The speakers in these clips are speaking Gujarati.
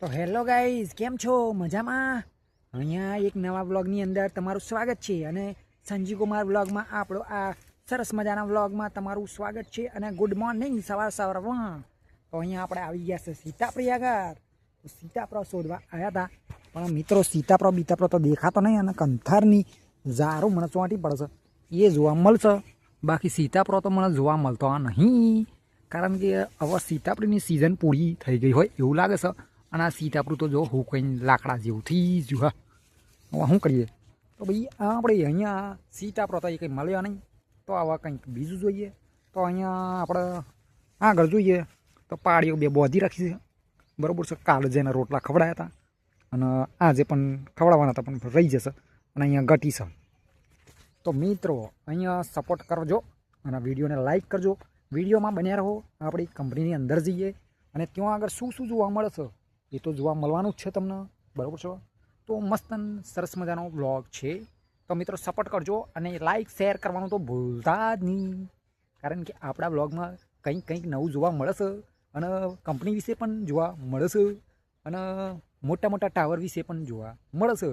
તો હેલો ગાઈઝ, કેમ છો? મજામાં? અહીંયા એક નવા વ્લોગની અંદર તમારું સ્વાગત છે અને સંજીવ કુમાર વ્લોગમાં આપણો આ સરસ મજાના વ્લોગમાં તમારું સ્વાગત છે અને ગુડ મોર્નિંગ સવાર સવારમાં. તો અહીંયા આપણે આવી ગયા છે સીતાપ્રી આગળ તો સીતાપ્રો શોધવા આવ્યા હતા. પણ મિત્રો, સીતાપ્રો બીતાપ્રો તો દેખાતો નહીં અને કંથારની ઝારું મને ચોંટી પડશે. એ જોવા મળશે. બાકી સીતાપ્રો તો મને જોવા મળતો નહીં. કારણ કે હવે સીતાપ્રીની સિઝન પૂરી થઈ ગઈ હોય એવું લાગે છે. અને આ સીતાપડું તો જો હું કંઈ લાકડા જેવું થઈ જ હા. શું કરીએ? તો ભાઈ, આપણે અહીંયા સીતાપડો તો એ કંઈ મળ્યા નહીં. તો આવા કંઈક બીજું જોઈએ. તો અહીંયા આપણે આગળ જોઈએ. તો પાડીઓ બે બોધી રાખી છે. બરાબર છે, કાલે જેના રોટલા ખવડાયા હતા. અને આજે પણ ખવડાવવાના હતા, પણ રહી જશે. અને અહીંયા ઘટી છે. તો મિત્રો, અહીંયા સપોર્ટ કરજો અને વિડીયોને લાઈક કરજો. વિડીયોમાં બન્યા રહો. આપણી કંપનીની અંદર જઈએ. અને ત્યાં આગળ શું શું જોવા મળે છે એ તો જોવા મળવાનું જ છે તમને. બરાબર છે? તો મસ્ત સરસ મજાનો બ્લોગ છે. તો મિત્રો સપોર્ટ કરજો અને લાઇક શેર કરવાનું તો ભૂલતા જ નહીં. કારણ કે આપણા બ્લોગમાં કંઈક કંઈક નવું જોવા મળશે અને કંપની વિશે પણ જોવા મળશે અને મોટા મોટા ટાવર વિશે પણ જોવા મળશે.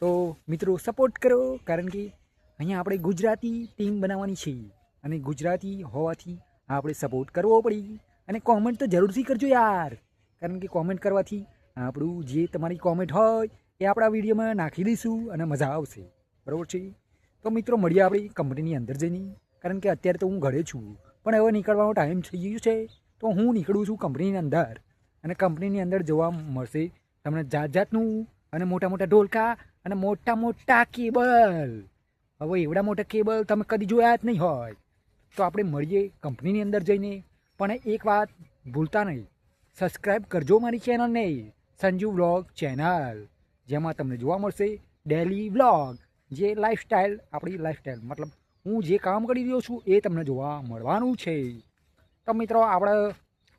તો મિત્રો સપોર્ટ કરો, કારણ કે અહીંયા આપણે ગુજરાતી ટીમ બનાવવાની છે. અને ગુજરાતી હોવાથી આપણે સપોર્ટ કરવો પડી. અને કોમેન્ટ તો જરૂરથી કરજો યાર. કારણ કે કોમેન્ટ કરવાથી આપણું જે તમારી કોમેન્ટ હોય એ આપણા વિડીયોમાં નાખી દઈશું અને મજા આવશે. બરાબર છે? તો મિત્રો, મળીએ આપણી કંપનીની અંદર જઈને. કારણ કે અત્યારે તો હું ઘરે છું. પણ હવે નીકળવાનો ટાઈમ થઈ ગયો છે. તો હું નીકળું છું કંપનીની અંદર. અને કંપનીની અંદર જોવા મળશે તમને જાત જાતનું અને મોટા મોટા ઢોલકા અને મોટા મોટા કેબલ હવે એવડા મોટા કેબલ તમે કદી જોયા જ નહીં હોય. તો આપણે મળીએ કંપનીની અંદર જઈને. પણ એક વાત ભૂલતા નહીં. સબસ્ક્રાઈબ કરજો મારી ચેનલને. સંજુ વ્લોગ ચેનલ, જેમાં તમને જોવા મળશે ડેલી વ્લોગ. જે લાઈફસ્ટાઈલ આપણી લાઈફસ્ટાઈલ મતલબ હું જે કામ કરી રહ્યો છું એ તમને જોવા મળવાનું છે. તો મિત્રો, આપણે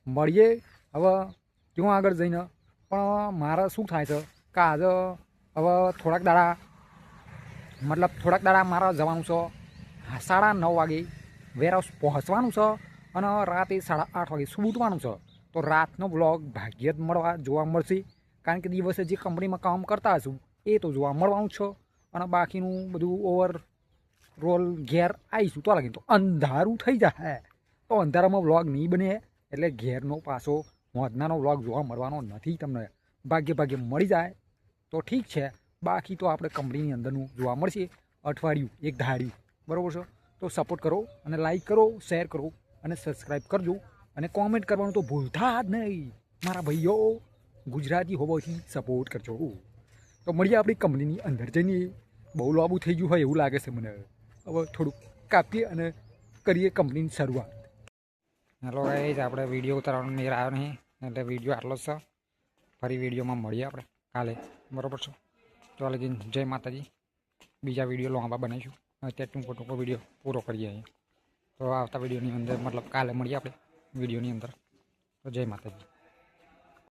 મળીએ. હવે ત્યાં આગળ જઈને. પણ મારે શું થાય છે કે આજે હવે થોડાક દાડા, મતલબ થોડાક દાડા મારે જવાનું છે. સાડા નવ વાગે વેરહાઉસ પહોંચવાનું છે અને રાતે સાડા આઠ વાગે સૂટવાનું છે. તો રાતનો બ્લોગ ભાગ્યે જ મળવા જોવા મળશે. કારણ કે દિવસે જે કંપનીમાં કામ કરતા હશું, એ તો જોવા મળવાનું છે. અને બાકીનું બધું ઓવર રોલ ઘેર આવીશું. તો લાગીને તો અંધારું થઈ જાય. તો અંધારામાં વ્લોગ નહીં બને. એટલે ઘેરનો પાછો મોજનાનો વ્લોગ જોવા મળવાનો નથી તમને. ભાગ્ય ભાગ્ય મળી જાય. તો ઠીક છે. બાકી તો આપણે કંપનીની અંદરનું જોવા મળશે. અઠવાડિયું, એક ધાડ્યું બરાબર છે? તો સપોર્ટ કરો અને લાઈક કરો શેર કરો અને સબસ્ક્રાઈબ કરજો. અને કોમેન્ટ કરવાનું તો ભૂલતા જ નહીં. મારા ભાઈઓ, ગુજરાતી હોવાથી સપોર્ટ કરજો. તો મળીએ આપણી કંપનીની અંદર જઈને. બહુ લાંબુ થઈ ગયું હોય એવું લાગે છે મને. હવે થોડુંક કાપીએ અને કરીએ કંપનીની શરૂઆત. હેલો ગાઈઝ આપણે વીડિયો ઉતારવાનો મેર આવ્યો નહીં. એટલે વીડિયો આટલો જ છે. ફરી વિડીયોમાં મળીએ આપણે કાલે. બરાબર છે? તો લગીન જય માતાજી. બીજા વીડિયો લાંબા બનાવીશું. અત્યારે ટૂંકો ટૂંકો વીડિયો પૂરો કરીએ તો આવતા વિડીયોની અંદર મતલબ કાલે મળીએ આપણે. વિડીયોની અંદર. તો જય માતાજી.